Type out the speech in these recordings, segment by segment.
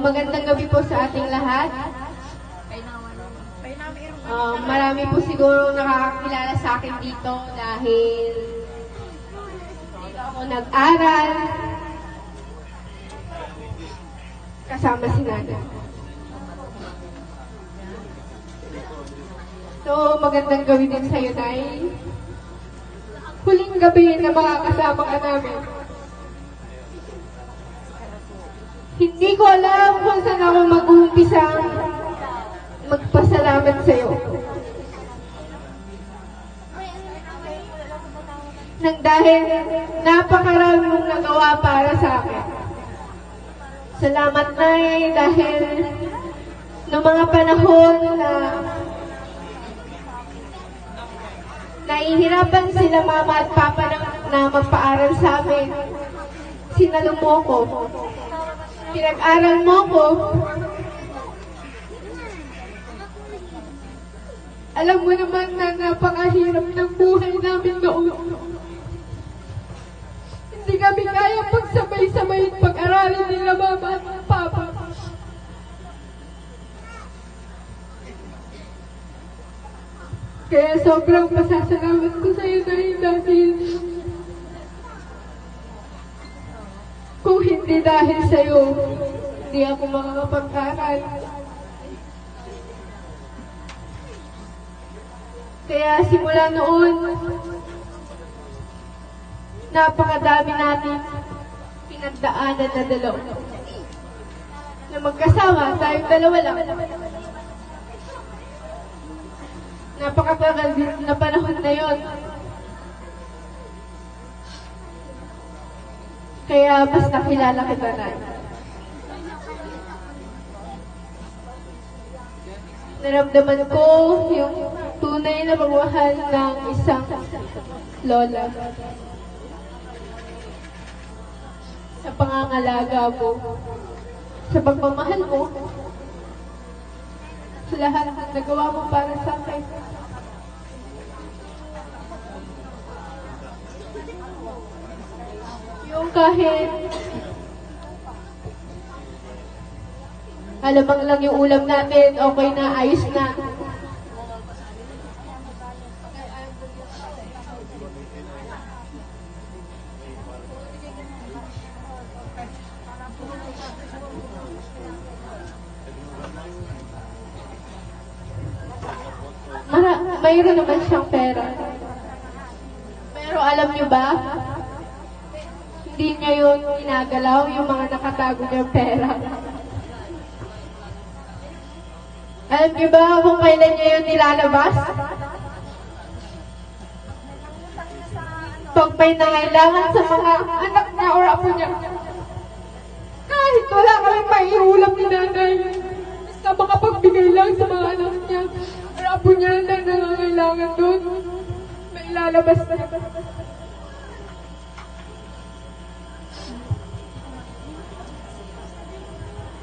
magandang gabi po sa ating lahat. Um, marami po siguro nakakakilala sa akin dito dahil dito ako nag-aral kasama si Nana. So, magandang gabi din sa'yo, Nay. Huling gabi na makakasama ka namin. Hindi ko alam kung saan ako mag-uumpisa magpasalamat sa'yo. Nang dahil napakarami mong nagawa para sa akin. Salamat na dahil noong mga panahon na nahihirapan sila mama at papa na, na magpaaral sa amin. Sinalo mo ko. Pinag-aral mo ko. Alam mo naman na napakahirap ng buhay namin noon. Hindi kami kaya pagsabay-sabay pag-aralin nila mama at papa. Kaya sobrang pasasalamat ko sa iyo dahil dahil hindi dahil sa iyo, hindi ako makakapag-aral. Kaya simula noon, napakadami natin pinagdaanan na dalaw. Na magkasama, tayong dalawa lang. Napakatagal din na panahon na yon. Kaya mas nakilala kita na. Naramdaman ko yung tunay na pagmahal ng isang lola. Sa pangangalaga mo, sa pagmamahal mo, sa lahat ng nagawa mo para sa akin. Kahit alamang lang yung ulam natin, okay na, ayos na. Mara, mayroon naman siyang pera. Pero alam niyo ba, hindi niya yun ginagalaw yung mga nakatago niyang pera. Alam niyo ba kung kailan niya yun nilalabas? Pag may nangailangan sa mga anak niya or apo niya. Kahit wala kami maiulam ni nanay. Basta makapagbigay lang sa mga anak niya. Or apo niya na nangangailangan doon. May ilalabas na.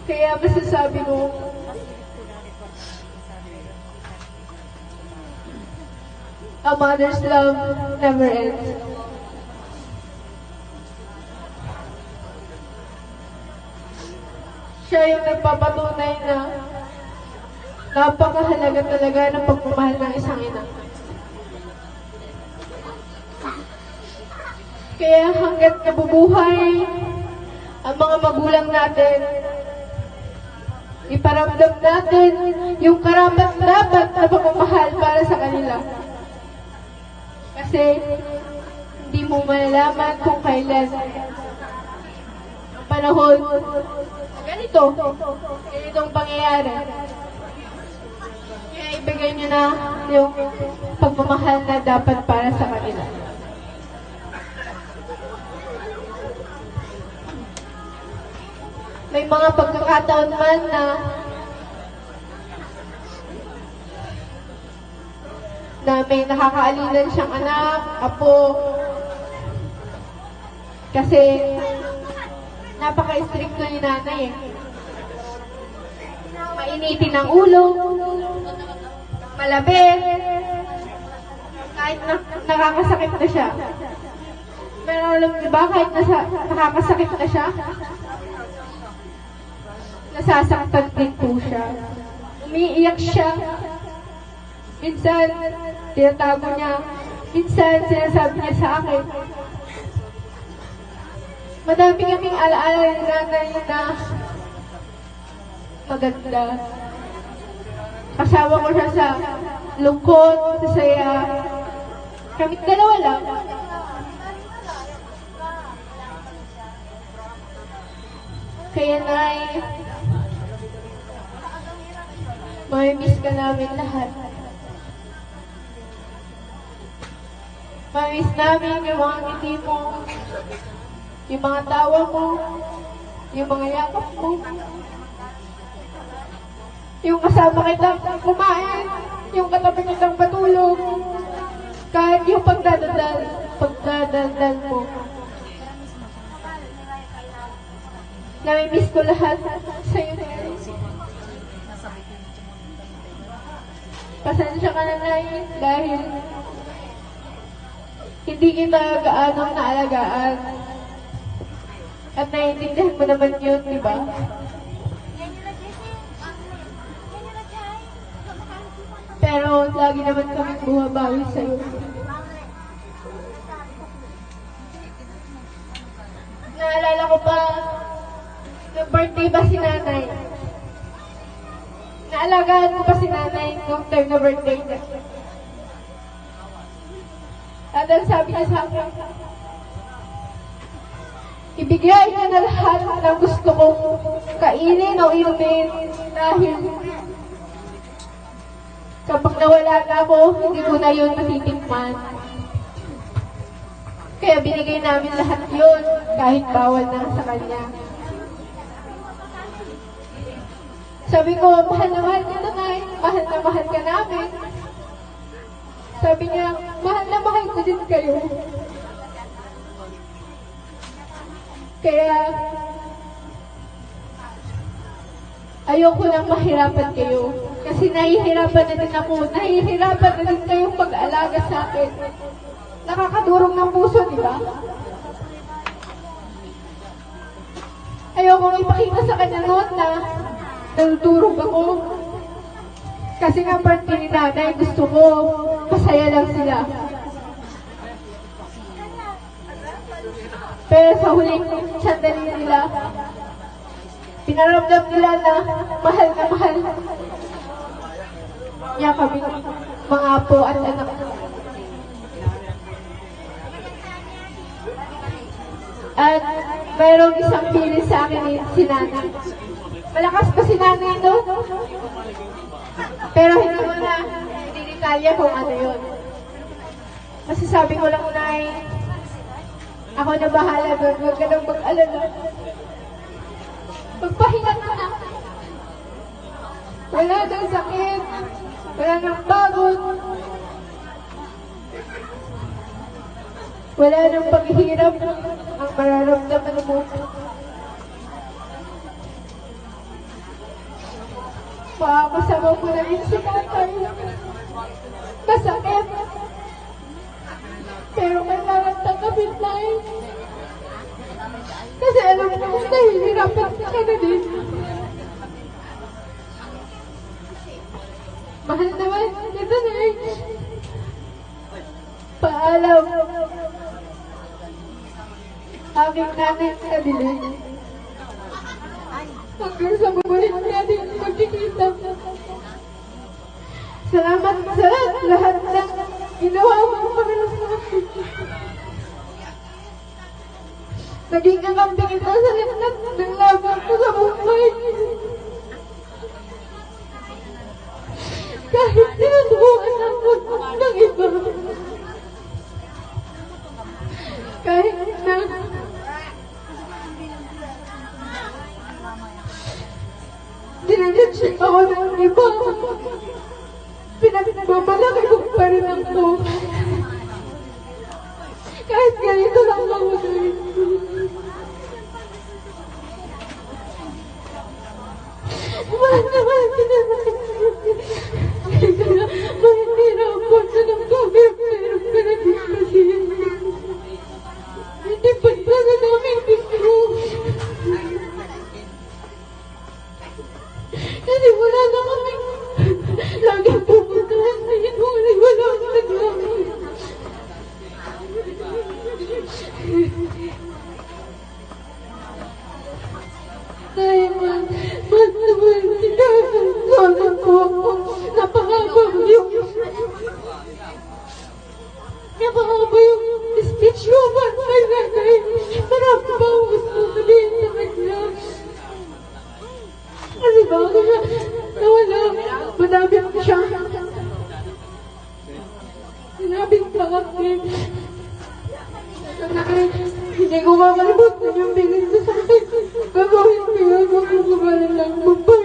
Kaya masasabi ko, a mother's love never ends. Siya yung nagpapatunay na napakahalaga talaga ng pagmamahal ng isang ina. Kaya hanggat nabubuhay ang mga magulang natin, iparamdam natin yung karapat dapat na pagmamahal para sa kanila. Kasi hindi mo malalaman kung kailan ang panahon na ganito, ganitong pangyayari. Kaya ibigay nyo na yung pagmamahal na dapat para sa kanila. May mga pagkakataon man na na may nakakaalilan siyang anak, apo. Kasi napaka-stricto ni nanay eh. Mainitin ang ulo, malabit, kahit na, nakakasakit na siya. Pero alam niyo ba, kahit nasa, nakakasakit na siya, nasasaktan din po siya. Umiiyak siya. Minsan, tinatago niya. Minsan, sinasabi niya sa akin. Madami kaming alaala ni nanay na maganda. Kasama ko siya sa lungkot, sa saya. Kami dalawa lang. Kaya nay, mamimiss ka namin lahat. Mamimiss namin yung mga ngiti mo, yung mga tawa mo, yung mga yakap mo, yung kasama kitang kumain, yung katabi kitang patulog, kahit yung pagdadadal, pagdadadal mo. Namimiss ko lahat sa'yo. Pasensya ka na, Nay, dahil hindi kita gaano naalagaan. At naiintindihan mo naman yun, di ba? Pero lagi naman kami bumabawi sa'yo. Naalala ko pa, nung birthday ba si nanay? Naalagaan ko pa si nanay nung time na birthday niya. At ang sabi niya sa akin, ibigay niya na lahat ng gusto kong kainin o inumin dahil kapag nawala na ako, hindi ko na yun matitikman. Kaya binigay namin lahat yun, kahit bawal na sa kanya. Sabi ko, mahal na mahal ka nanay, mahal na mahal ka namin. Sabi niya, mahal na mahal ko din kayo. Kaya, ayoko nang mahirapan kayo. Kasi nahihirapan na din ako. Nahihirapan na din kayong pag-alaga sa akin. Nakakadurong ng puso, di ba? Ayoko ipakita sa kanya noon na nagturog ako. Kasi nga parte ni nanay, gusto ko masaya lang sila. Pero sa huling sandali nila, pinaramdam nila na mahal na mahal niya kami, mga apo at anak. At mayroong isang pili sa akin si nanay. Malakas pa si nanay no? Pero hindi ko na dinitalya kung ano yun. Kasi sabi ko lang, Nay, ako na bahala doon. Huwag ka nang mag-alala. Magpahinga ka na. Wala nang sakit. Wala nang pagod. Wala nang paghihirap ang mararamdaman mo. Makakasama ko na rin si tatay. Masakit. Pero kailangan tanggapin tayo. Kasi alam ko, nahihirapan ka na din. Mahal naman, ito na eh. Paalam. Aking nanay sa dilim. Hanggang sa babalik natin magkikita. Salamat sa lahat ng ginawa mo para sa akin. Naging kakampi kita sa lahat ng laban ko sa buhay. Kahit sinusubukan ako ng iba. Pinagbabalaki ko pa rin ako. Kahit ganito lang ako gawin. Mahal na mahal ka na Mahihirapan ka ng kami, pero ka na din kasi. Hindi pa na namin gusto. Gumamali po at inyong bigay sa akin. Gagawin ko yun. Huwag mo gumalang lang. Bye.